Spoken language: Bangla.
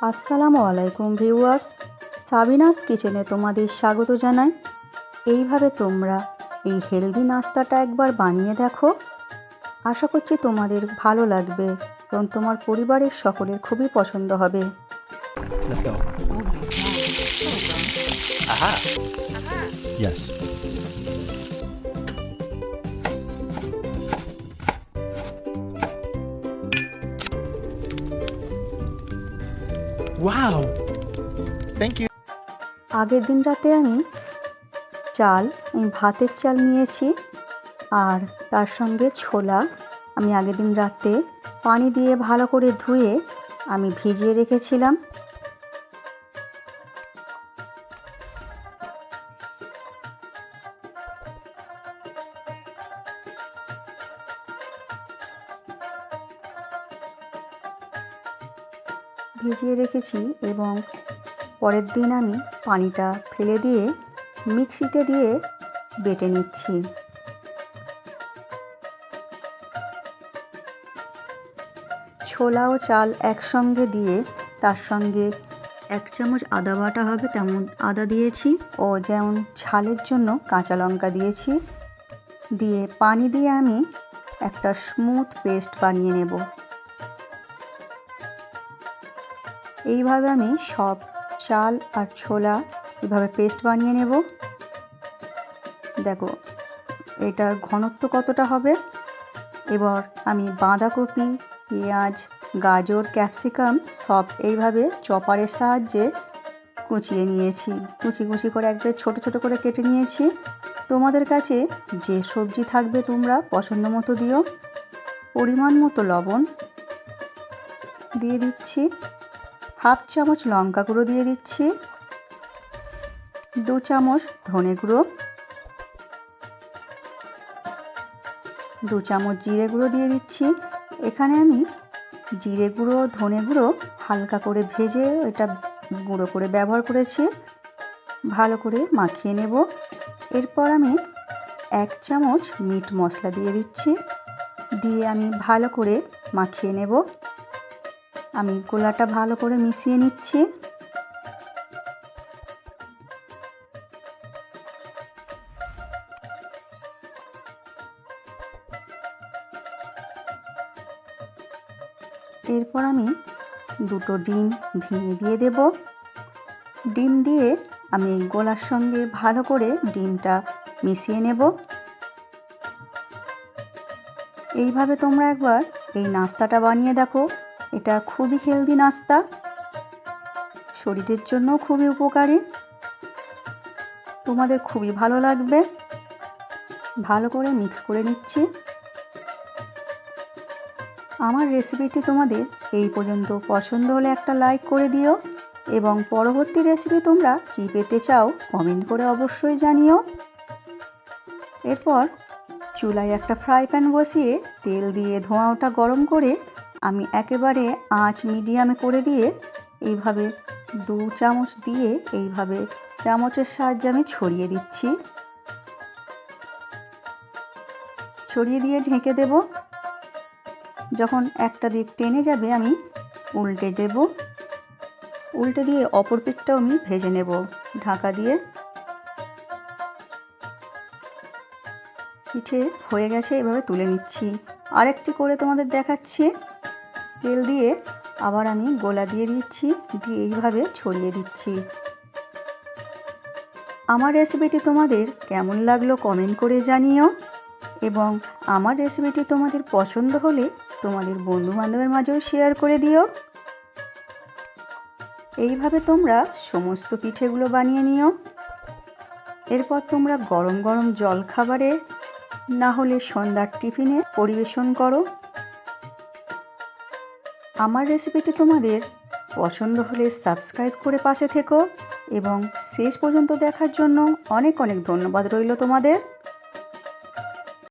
আসসালামু আলাইকুম ভিউয়ার্স সাবিনাস কিচেনে তোমাদের স্বাগত জানাই এইভাবে তোমরা এই হেলদি নাস্তাটা একবার বানিয়ে দেখো আশা করছি তোমাদের ভালো লাগবে এবং তোমার পরিবারের সকলের খুবই পছন্দ হবে Let's go. Aha. Yes. Wow. Thank you আগের দিন রাতে আমি চাল আমি ভাতের চাল নিয়েছি আর তার সঙ্গে ছোলা। আমি আগের দিন রাতে পানি দিয়ে ভালো করে ধুয়ে আমি ভিজিয়ে রেখেছিলাম। ভিজিয়ে রেখেছি এবং পরের দিন আমি পানিটা ফেলে দিয়ে মিক্সিতে দিয়ে বেটে নিচ্ছি। ছোলা ও চাল একসঙ্গে দিয়ে তার সঙ্গে এক চামচ আদা বাটা হবে তেমন আদা দিয়েছি ও যেমন ঝালের জন্য কাঁচা লঙ্কা দিয়েছি। দিয়ে পানি দিয়ে আমি একটা স্মুথ পেস্ট বানিয়ে নেব। এইভাবে আমি সব চাল আর ছোলা এভাবে পেস্ট বানিয়ে নেব। দেখো, এটার ঘনত্ব কতটা হবে? এবার আমি বাঁধাকপি, পেঁয়াজ, গাজর, ক্যাপসিকাম সব এইভাবে চপারের সাহায্যে কুচিয়ে নিয়েছি। কুচি কুচি করে একবারে ছোট ছোট করে কেটে নিয়েছি। তোমাদের কাছে যে সবজি থাকবে তোমরা পছন্দ মতো দিও। পরিমাণ মতো লবণ দিয়ে দিচ্ছি। হাফ চামচ লঙ্কা গুঁড়ো দিয়ে দিচ্ছি। দু চামচ ধনে গুঁড়ো। দু চামচ জিরে গুঁড়ো দিয়ে দিচ্ছি। এখানে আমি জিরে গুঁড়ো, ধনে গুঁড়ো হালকা করে ভেজে এটা গুঁড়ো করে ব্যবহার করেছি। ভালো করে মাখিয়ে নেব। এরপর আমি এক চামচ মিট মশলা দিয়ে দিচ্ছি। দিয়ে আমি ভালো করে মাখিয়ে নেব। আমি গোলাটা ভালো করে মিশিয়ে নিচ্ছি। এরপর আমি দুটো ডিম ভেঙে দিয়ে দেব। ডিম দিয়ে আমি গোলার সঙ্গে ভালো করে ডিমটা মিশিয়ে নেব। এইভাবে তোমরা একবার এই নাস্তাটা বানিয়ে দেখো। এটা খুবই হেলদি নাস্তা। শরীরের জন্য খুবই উপকারী। তোমাদের খুবই ভালো লাগবে। ভালো করে মিক্স করে নিচ্ছি। আমার রেসিপিটি তোমাদের এই পর্যন্ত পছন্দ হলে একটা লাইক করে দিও এবং পরবর্তী রেসিপি তোমরা কী পেতে চাও কমেন্ট করে অবশ্যই জানিও। এরপর চুলায় একটা ফ্রাই প্যান বসিয়ে তেল দিয়ে ধোঁয়া ওটা গরম করে আমি একেবারে আঁচ মিডিয়ামে করে দিয়ে এইভাবে দু চামচ দিয়ে এইভাবে চামচের সাহায্যে আমি ছড়িয়ে দিচ্ছি। ছড়িয়ে দিয়ে ঢেকে দেব। যখন একটা দিক টেনে যাবে আমি উল্টে দেব। উল্টে দিয়ে অপর পিঠটাও আমি ভেজে নেব ঢাকা দিয়ে। পিঠে হয়ে গেছে, এভাবে তুলে নিচ্ছি। আরেকটি করে তোমাদের দেখাচ্ছি। তেল দিয়ে আবার আমি গোলা দিয়ে দিচ্ছি, দিয়ে এইভাবে ছড়িয়ে দিচ্ছি। আমার রেসিপিটি তোমাদের কেমন লাগল কমেন্ট করে জানিও এবং আমার রেসিপিটি তোমাদের পছন্দ হলে তোমাদের বন্ধু বান্ধবের মাঝেও শেয়ার করে দিও। এইভাবে তোমরা সমস্ত পিঠেগুলো বানিয়ে নিও। এরপর তোমরা গরম গরম জল খাবারে না হলে সন্ধ্যার টিফিনে পরিবেশন করো। আমার রেসিপিটি তোমাদের পছন্দ হলে সাবস্ক্রাইব করে পাশে থেকো এবং শেষ পর্যন্ত দেখার জন্য অনেক অনেক ধন্যবাদ রইল তোমাদের।